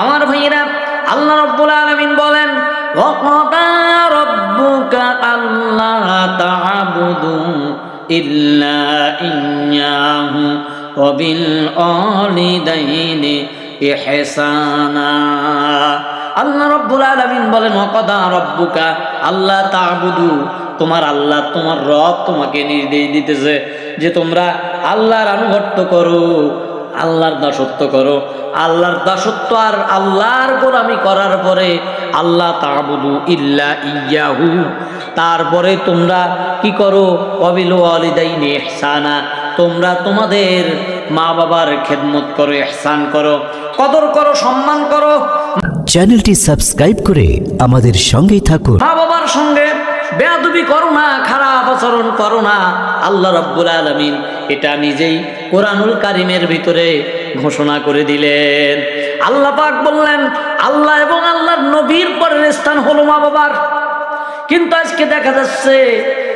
আমার ভাইয়েরা, আল্লাহ রব্বুল আলমিন বলেন আল্লাহ রব্বুল আলমিন বলেন অকদা রব্বুকা আল্লাহ তাবুদু তোমার আল্লাহ, তোমার রব তোমাকে নির্দেশ দিতেছে যে তোমরা আল্লাহর আনুগত্য করো। আল্লাহর দাসত্ব করো। আল্লাহর দাসত্ব আর আল্লাহর গোলামি করার পরে আল্লাহ তা'বুদু ইল্লা ইয়াহু। তারপরে তোমরা কি করো? অবিল ওয়ালিদাইনি ইহসানা। তোমরা তোমাদের মা বাবার খেদমত করো ইহসান করো। কদর করো সম্মান করো। চ্যানেলটি সাবস্ক্রাইব করে আমাদের সঙ্গেই থাকুন। মা বাবার সঙ্গে বেয়াদুবি করো না খারাপ আচরণ করো না। আল্লাহ রব্বুল আলমিন এটা নিজেই কোরআনুল কারিমের ভিতরে ঘোষণা করে দিলেন। আল্লাহ পাক বললেন, আল্লাহ এবং আল্লাহর নবীর পরের স্থান হলো মা বাবার। কিন্তু আজকে দেখা যাচ্ছে,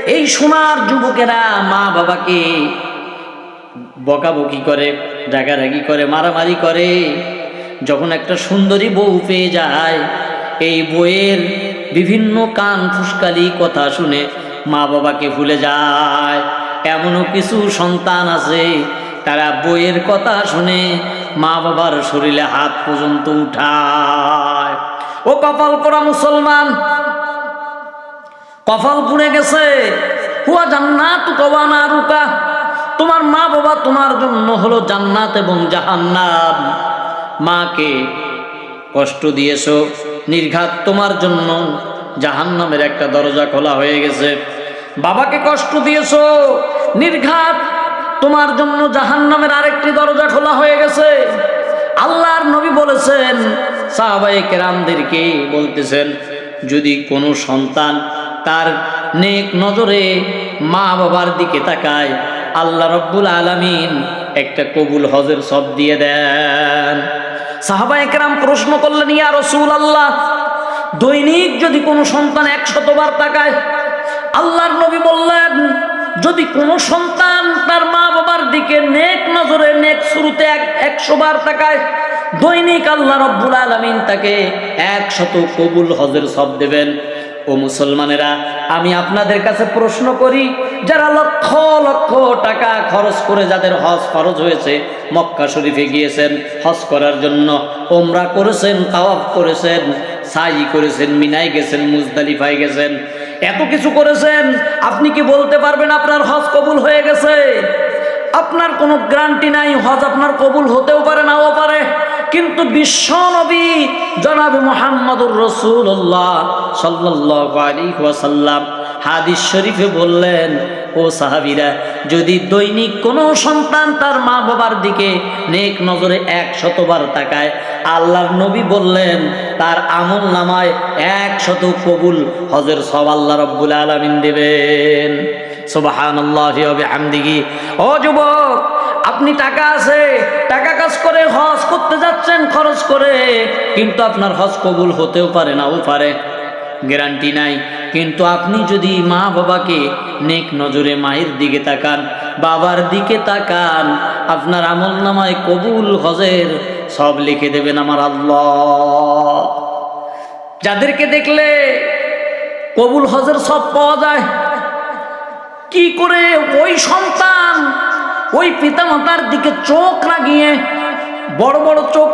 এই সোনার যুবকেরা মা বাবাকে বকাবকি করে, রাগারাগি করে, মারামারি করে। যখন একটা সুন্দরী বউ পেয়ে যায়, এই বইয়ের বিভিন্ন কান ফুসকালি কথা শুনে মা বাবাকে ভুলে যায়। এমনও কিছু সন্তান আছে তারা বইয়ের কথা শুনে মা বাবার শরীরে হাত পর্যন্ত উঠায়। ও কপাল করা মুসলমান, কপাল পুড়ে গেছে। হুয়া জান্নাত কবানা রুকা। তোমার মা বাবা তোমার জন্য হলো জান্নাত এবং জাহান্নাম। মাকে কষ্ট দিয়েছ, নির্ঘাত তোমার জন্য জাহান্নামের একটা দরজা খোলা হয়ে গেছে। বাবাকে কষ্ট দিয়েছ, নির্ঘাত তোমার জন্য জাহান্নামের আরেকটি দরজা খোলা হয়ে গেছে। আল্লাহর নবী বলেছেন সাহাবাই কেরামদেরকে বলতেছেন, যদি কোনো সন্তান তার নেক নজরে মা বাবার দিকে তাকায়, আল্লাহ রব্বুল আলামিন একটা কবুল হজের সব দিয়ে দেন। সাহাবা একরাম প্রশ্ন করলেন, ইয়া রসুল আল্লাহ দৈনিক যদি কোনো সন্তান একশতবার তাকায়? আল্লাহর নবী বললেন যদি কোনো সন্তান তার মা বাবার দিকে নেক নজরে, নেক শুরুতে এক একশো বার তাকায়, দৈনিক আল্লাহ রব্বুল আলমিন তাকে একশত কবুল হজের সব দেবেন। ও মুসলমানেরা, আমি আপনাদের কাছে প্রশ্ন করি, যারা লক্ষ লক্ষ টাকা খরচ করে যাদের হজ খরচ হয়েছে, মক্কা শরীফে গিয়েছেন হজ করার জন্য ওমরা করেছেন, তাওয়াফ করেছেন, সাই করেছেন মিনাই গেছেন, মুজদালিফায় গেছেন এত কিছু করেছেন, আপনি কি বলতে পারবেন আপনার হজ কবুল হয়ে গেছে? আপনার কোনো গ্রান্টি নাই, হজ আপনার কবুল হতেও পারে, নাও পারে। কিন্তু বিশ্ব নবী জনাব মোহাম্মদুর রসুল্লাহ সাল্লাহ আলী ওয়াসাল্লাম হাদিস শরীফে বললেন ও সাহাবিরা, যদি দৈনিক কোনো সন্তান তার মা বাবার দিকে নেক নজরে এক শতবার তাকায়, আল্লাহর নবী বললেন, তার আমল নামায় এক শত কবুল হজের সব আল্লাহ রব্বুল আলমিন দেবেন। ও যুবক, আপনি টাকা আছে, টাকা কাজ করে হজ করতে যাচ্ছেন, খরচ করে, কিন্তু আপনার হজ কবুল হতেও পারে নাও পারে। গ্যারান্টি নাই। কিন্তু আপনি যদি মা বাবাকে নেক নজরে মায়ের দিকে তাকান, বাবার দিকে তাকান, আপনার আমল নামায় কবুল হজের সব লিখে দেবেন আমার আল্লাহ। যাদেরকে দেখলে কবুল হজের সব পাওয়া যায়, কি করে ওই সন্তান, ওই পিতামাতার দিকে চোখ লাগিয়ে বড় বড় চোখ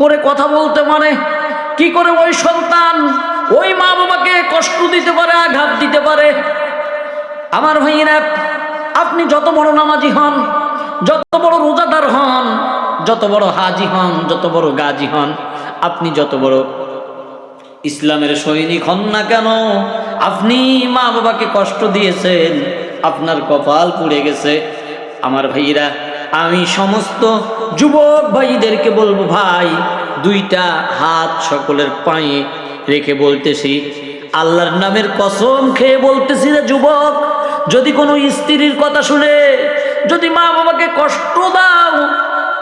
করে কথা বলতে পারে, কি করে ওই সন্তান ওই মা বাবাকে কষ্ট দিতে পারে, আঘাত দিতে পারে। আমার ভাইয়েরা, আপনি যত বড় নামাজি হন, যত বড় রোজাদার হন, যত বড় হাজি হন, যত বড় গাজী হন, আপনি যত বড় ইসলামের সৈনিক হন না কেন, আপনি মা বাবাকে কষ্ট দিয়েছেন, আপনার কপাল পুড়ে গেছে। আমার ভাইয়েরা, আমি সমস্ত যুবক ভাইদেরকে বলব, ভাই, দুইটা হাত সকলের পায়ে রেখে বলতেছি, আল্লাহর নামের কসম খেয়ে বলতেছি রে যুবক, যদি কোনো স্ত্রীর কথা শুনে, যদি মা বাবাকে কষ্ট দাও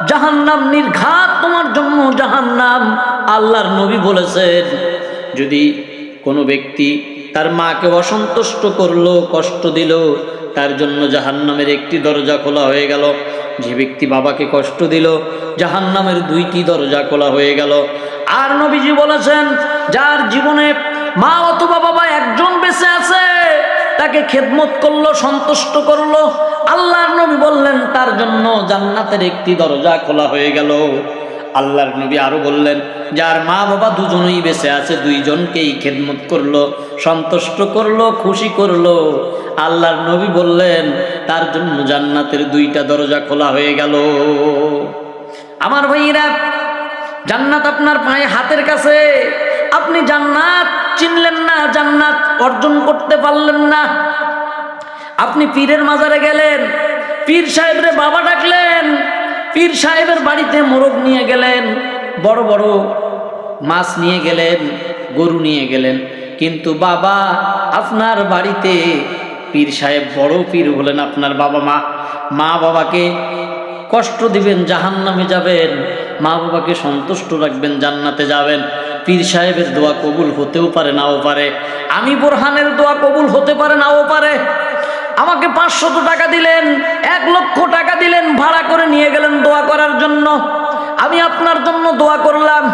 জাহান নাম নির্ঘাত তোমার জন্য জাহান নাম আল্লাহর নবী বলেছেন, যদি কোনো ব্যক্তি তার মাকে অসন্তুষ্ট করল, কষ্ট দিল তার জন্য জাহান্নামের একটি দরজা খোলা হয়ে গেল। যে ব্যক্তি বাবাকে কষ্ট দিল, জাহান্নামের দুইটি দরজা খোলা হয়ে গেল। আর নবীজি বলেছেন, যার জীবনে মা অথবা বাবা একজন বেঁচে আছে, তাকে খেদমত করল, সন্তুষ্ট করল, আল্লাহর নবী বললেন, তার জন্য জান্নাতের একটি দরজা খোলা হয়ে গেল। আল্লাহর নবী আরও বললেন, যার মা বাবা দুজনেই বেঁচে আছে, দুইজনকেই খেদমত করল, সন্তুষ্ট করল, খুশি করল। আল্লাহর নবী বললেন, তার জন্য জান্নাতের দুইটা দরজা খোলা হয়ে গেল। আমার ভাইয়েরা, জান্নাত আপনার পায়ে হাতের কাছে। আপনি জান্নাত চিনলেন না, জান্নাত অর্জন করতে পারলেন না। আপনি পীরের মাজারে গেলেন, পীর সাহেবরে বাবা ডাকলেন পীর সাহেবের বাড়িতে মোরগ নিয়ে গেলেন, বড় বড় মাছ নিয়ে গেলেন, গরু নিয়ে গেলেন। কিন্তু বাবা, আপনার বাড়িতে পীর সাহেব বড় পীর হলেন আপনার বাবা মা। মা বাবাকে কষ্ট দিবেন জাহান নামে যাবেন। মা বাবাকে সন্তুষ্ট রাখবেন, জান্নাতে যাবেন। পীর সাহেবের দোয়া কবুল হতেও পারে, নাও পারে। আমি বোরহানের দোয়া কবুল হতে পারে, নাও পারে। আমাকে পাঁচশত টাকা দিলেন, এক লক্ষ টাকা দিলেন, ভাড়া করে নিয়ে গেলেন দোয়া করার জন্য। আমি আপনার জন্য দোয়া করলাম।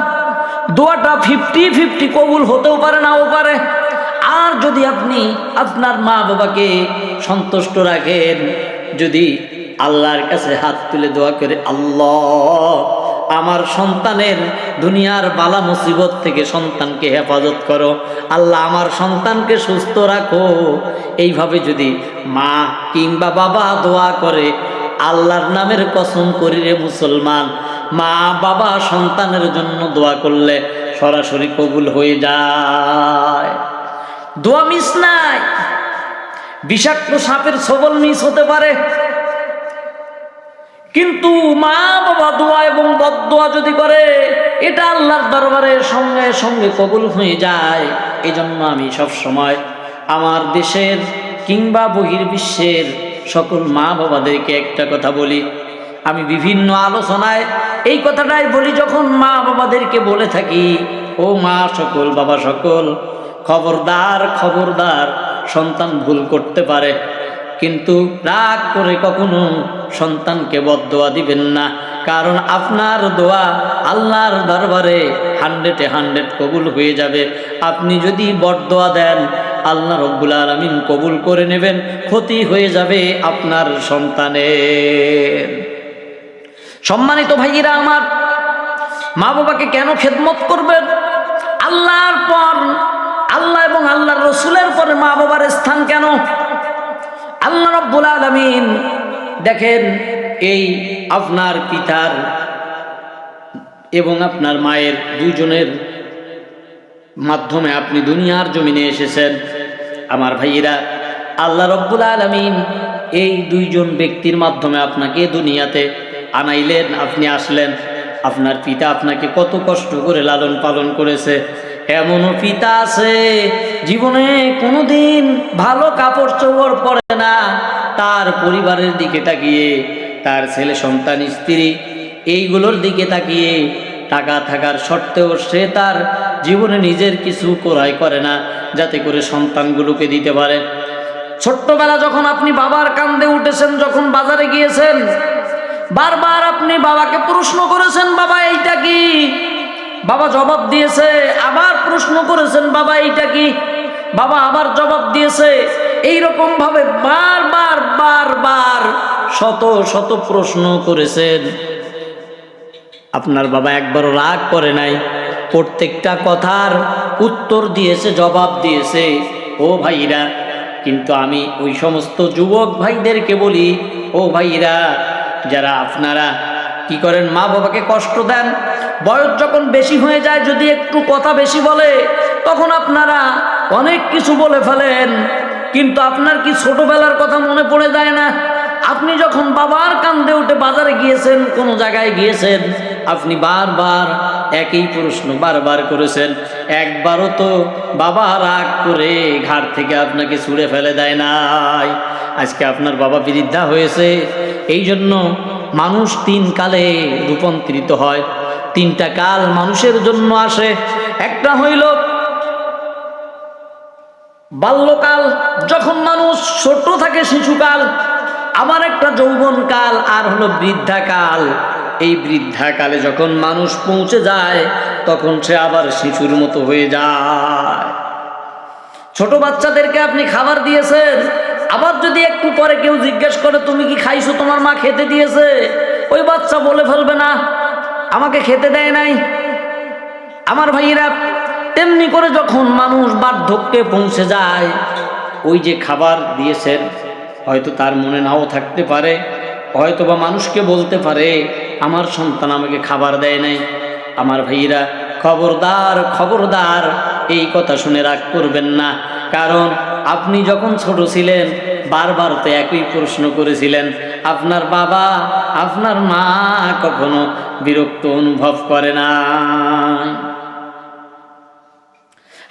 দোয়াটা ফিফটি ফিফটি কবুল হতেও পারে নাও পারে। আর যদি আপনি আপনার মা বাবাকে সন্তুষ্ট রাখেন, যদি আল্লাহর কাছে হাত তুলে দোয়া করে, আল্লাহ আমার সন্তানের দুনিয়ার বালা মুসিবত থেকে সন্তানকে হেফাজত করো। আল্লাহ আমার সন্তানকে সুস্থ রাখো। এইভাবে যদি মা কিংবা বাবা দোয়া করে, আল্লাহর নামের কসম করি রে মুসলমান, মা বাবা সন্তানের জন্য দোয়া করলে সরাসরি কবুল হয়ে যায়। দোয়া মিস নাই। বিষাক্ত সাপের সবল মিস হতে পারে। কিন্তু মা বাবা দোয়া এবং বদোয়া যদি করে, এটা আল্লাহর দরবারে সঙ্গে সঙ্গে কবুল হয়ে যায়। এই জন্য আমি সব সময় আমার দেশের কিংবা বহির্বিশ্বের সকল মা বাবাদেরকে একটা কথা বলি। আমি বিভিন্ন আলোচনায় এই কথাটাই বলি, যখন মা বাবাদেরকে বলে থাকি, ও মা সকল, বাবা সকল, খবরদার খবরদার, সন্তান ভুল করতে পারে, কিন্তু রাগ করে কখনো সন্তানকে বদোয়া দিবেন না। কারণ আপনার দোয়া আল্লাহর দরবারে হান্ড্রেডে হান্ড্রেড কবুল হয়ে যাবে। আপনি যদি বদোয়া দেন, আল্লাহ রব্বুল আলমিন কবুল করে নেবেন, ক্ষতি হয়ে যাবে আপনার সন্তানের। সম্মানিত ভাইয়েরা আমার মা বাবাকে কেন খেদমত করবেন? আল্লাহর পর, আল্লাহ এবং আল্লাহর রসুলের পরে মা বাবার স্থান কেন? আল্লাহ রব্বুল আলমিন দেখেন, এই আপনার পিতার এবং আপনার মায়ের দুজনের মাধ্যমে আপনি দুনিয়ার জমিনে এসেছেন। আমার ভাইয়েরা, আল্লাহ রব্বুল আলমিন এই দুইজন ব্যক্তির মাধ্যমে আপনাকে দুনিয়াতে আনাইলেন, আপনি আসলেন। আপনার পিতা আপনাকে কত কষ্ট করে লালন পালন করেছে। এমনও পিতা আছে, জীবনে কোনোদিন ভালো কাপড় চোপড় পরে না। তার পরিবারের দিকে তাকিয়ে, তার ছেলে, সন্তান, স্ত্রী, এইগুলোর দিকে তাকিয়ে টাকা থাকার সত্ত্বেও সে তার জীবনে নিজের কিছু ক্রয় করে না, যাতে করে সন্তানগুলোকে দিতে পারে। ছোট্টবেলা যখন আপনি বাবার কান্দে উঠেছেন, যখন বাজারে গিয়েছেন, বারবার আপনি বাবাকে প্রশ্ন করেছেন, বাবা, এইটা কি? বাবা জবাব দিয়েছে, আবার প্রশ্ন করেছেন, বাবা, এইটা কি? বাবা আবার জবাব দিয়েছে এই রকম ভাবে বারবার বারবার শত শত প্রশ্ন করেছেন। আপনার বাবা একবারও রাগ করে নাই। প্রত্যেকটা কথার উত্তর দিয়েছে, জবাব দিয়েছে। ও ভাইরা, কিন্তু আমি ওই সমস্ত যুবক ভাইদেরকে বলি, ও ভাইরা, যারা আপনারা কি করেন, মা বাবাকে কষ্ট দেন, বয়স যখন বেশি হয়ে যায়, যদি একটু কথা বেশি বলে, তখন আপনারা অনেক কিছু বলে ফেলেন। কিন্তু আপনার কি ছোটবেলার কথা মনে পড়ে যায় না? আপনি যখন বাবার কান্দে উঠে বাজারে গিয়েছেন, কোনো জায়গায় গিয়েছেন, আপনি বারবার একই প্রশ্ন বারবার করেছেন, একবারও তো বাবা রাগ করে ঘাট থেকে আপনাকে ছুঁড়ে ফেলে দেয় নাই। আজকে আপনার বাবা বৃদ্ধা হয়েছে, এই জন্য মানুষ তিন কালে রূপান্তরিত হয়, তিনটা কাল মানুষের জন্য আসে, একটা হইল বাল্যকাল, যখন মানুষ ছোট থাকে শিশুকাল আবার একটা যৌবনকাল আর হলো বৃদ্ধাকাল। এই বৃদ্ধাকালে যখন মানুষ পৌঁছে যায়, তখন সে আবার শিশুর মতো হয়ে যায়। ছোট বাচ্চাদেরকে আপনি খাবার দিয়েছেন, আবার যদি একটু পরে কেউ জিজ্ঞেস করে, তুমি কি খাইছো? তোমার মা খেতে দিয়েছে? ওই বাচ্চা বলে ফেলবে না, আমাকে খেতে দেয় নাই। আমার ভাইয়েরা তেমনি করে যখন মানুষ বার্ধক্যে পৌঁছে যায়, ওই যে খাবার দিয়েছেন, হয়তো তার মনে নাও থাকতে পারে হয়তো বা মানুষকে বলতে পারে, আমার সন্তান আমাকে খাবার দেয় নাই। আমার ভাইয়েরা, খবরদার খবরদার, এই কথা শুনে রাগ করবেন না। কারণ আপনি যখন ছোট ছিলেন, বারবার তো একই প্রশ্ন করেছিলেন, আপনার বাবা, আপনার মা কখনো বিরক্ত অনুভব করে না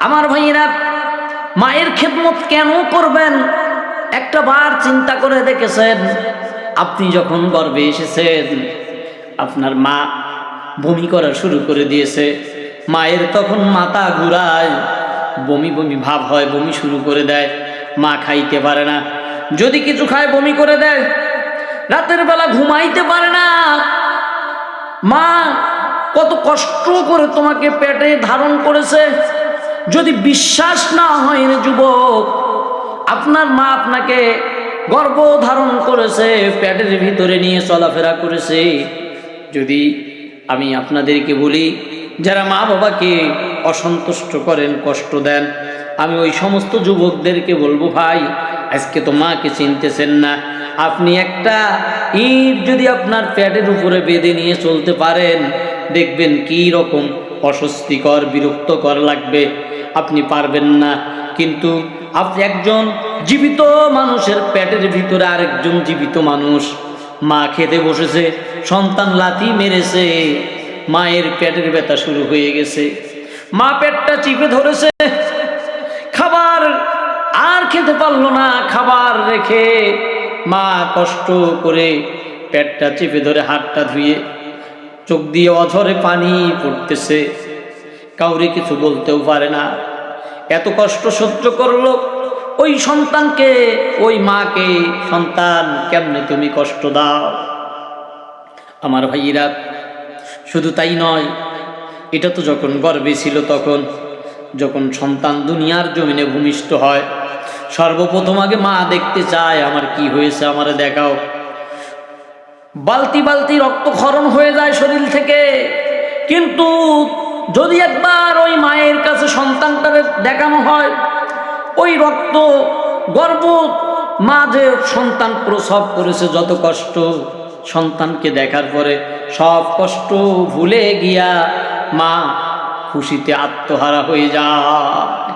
আমার ভাইয়েরা, মায়ের খেদমত কেন করবেন? একটা বার চিন্তা করে দেখেছেন, আপনি যখন গর্বে এসেছেন, আপনার মা বমি করা শুরু করে দিয়েছে। মায়ের তখন মাথা ঘুরায়, বমি বমি ভাব হয়, বমি শুরু করে দেয়। মা খাইতে পারে না। যদি কিছু খায়, বমি করে দেয়। রাতের বেলা ঘুমাইতে পারে না। মা, কত কষ্ট করে তোমাকে পেটে ধারণ করেছে। যদি বিশ্বাস না হয় যুবক, আপনার মা আপনাকে গর্ভ ধারণ করেছে, পেটের ভিতরে নিয়ে চলাফেরা করেছে। যদি আমি আপনাদেরকে বলি, যারা মা বাবাকে অসন্তুষ্ট করেন, কষ্ট দেন, আমি ওই সমস্ত যুবকদেরকে বলব, ভাই, আজকে তো মাকে চিনতেছেন না। আপনি একটা ইট যদি আপনার পেটের উপরে বেঁধে নিয়ে চলতে পারেন, দেখবেন কি রকম অস্বস্তিকর, বিরক্তকর লাগবে। আপনি পারবেন না। কিন্তু আপনি একজন জীবিত মানুষের পেটের ভিতরে আরেকজন জীবিত মানুষ। মা খেতে বসেছে, সন্তান লাথি মেরেছে, মায়ের পেটের ব্যথা শুরু হয়ে গেছে। মা পেটটা চিপে ধরেছে, খাবার আর খেতে পারল না, খাবার রেখে মা কষ্ট করে পেটটা চেপে ধরে হাতটা ধুয়ে চোখ দিয়ে অঝরে পানি পড়তেছে। কাউরে কিছু বলতেও পারে না। এত কষ্ট সহ্য করল ওই সন্তানকে, ওই মাকে, সন্তান কেমনে তুমি কষ্ট দাও? আমার ভাইয়েরা, শুধু তাই নয়, এটা তো যখন গর্বে ছিল তখন, যখন সন্তান দুনিয়ার জমিনে ভূমিষ্ঠ হয়, সর্বপ্রথম আগে মা দেখতে চায়, আমার কি হয়েছে আমারে দেখাও। বালতি বালতি রক্তক্ষরণ হয়ে যায় শরীর থেকে। কিন্তু যদি একবার ওই মায়ের কাছে সন্তানটারে দেখানো হয়, ওই রক্ত গর্ব মা যে সন্তান প্রসব করেছে যত কষ্ট সন্তানকে দেখার পরে, সব কষ্ট ভুলে গিয়া মা খুশিতে আত্মহারা হয়ে যায়।